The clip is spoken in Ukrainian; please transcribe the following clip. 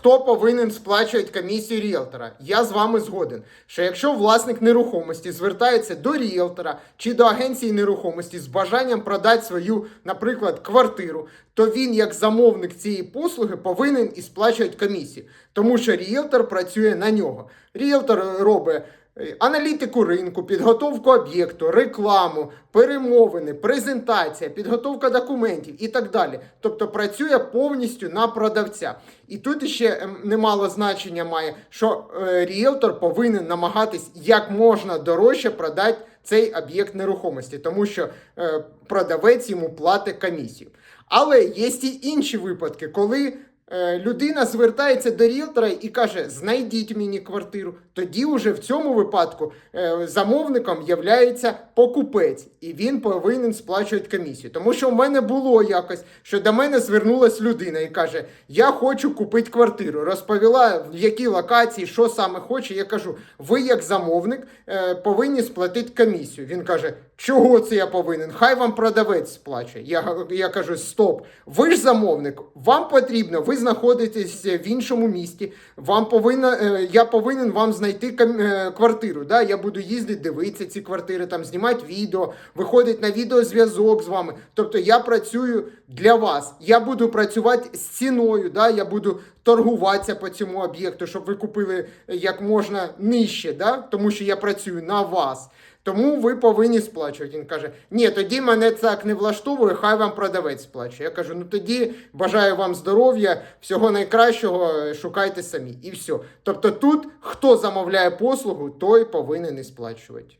хто повинен сплачувати комісію ріелтора? Я з вами згоден, що якщо власник нерухомості звертається до ріелтора чи до агенції нерухомості з бажанням продати свою, наприклад, квартиру, то він, як замовник цієї послуги, повинен і сплачувати комісію, тому що ріелтор працює на нього. Ріелтор робить аналітику ринку, підготовку об'єкту, рекламу, перемовини, презентація, підготовка документів і так далі. Тобто працює повністю на продавця. І тут ще ем, немало значення має, що е, ріелтор повинен намагатись як можна дорожче продати цей об'єкт нерухомості, тому що е, продавець йому платить комісію. Але є і інші випадки, коли е, людина звертається до ріелтора і каже: знайдіть мені квартиру. Тоді уже в цьому випадку е, замовником являється покупець, і він повинен сплачувати комісію. Тому що в мене було якось, що до мене звернулась людина і каже: Я хочу купити квартиру. Розповіла в якій локації, що саме хоче. Я кажу: ви, як замовник, е, повинні сплатити комісію. Він каже: Чого це я повинен? Хай вам продавець сплачує. Я, я кажу: Стоп, ви ж замовник, вам потрібно, ви знаходитесь в іншому місті. Вам повинна, е, я повинен вам знайти е, квартиру. Да? Я буду їздити, дивитися ці квартири, там знімати відео, виходить на відеозв'язок з вами. Тобто я працюю для вас. Я буду працювати з ціною, да? я буду торгуватися по цьому об'єкту, щоб ви купили е, як можна нижче, да? тому що я працюю на вас. Тому ви повинні сплачувати. Він каже: Ні, тоді мене так не влаштовує, хай вам продавець сплачує. Я кажу: ну тоді бажаю вам здоров'я, всього найкращого, е, шукайте самі. І все. Тобто тут хто замовляє послугу, той повинен і сплачувати.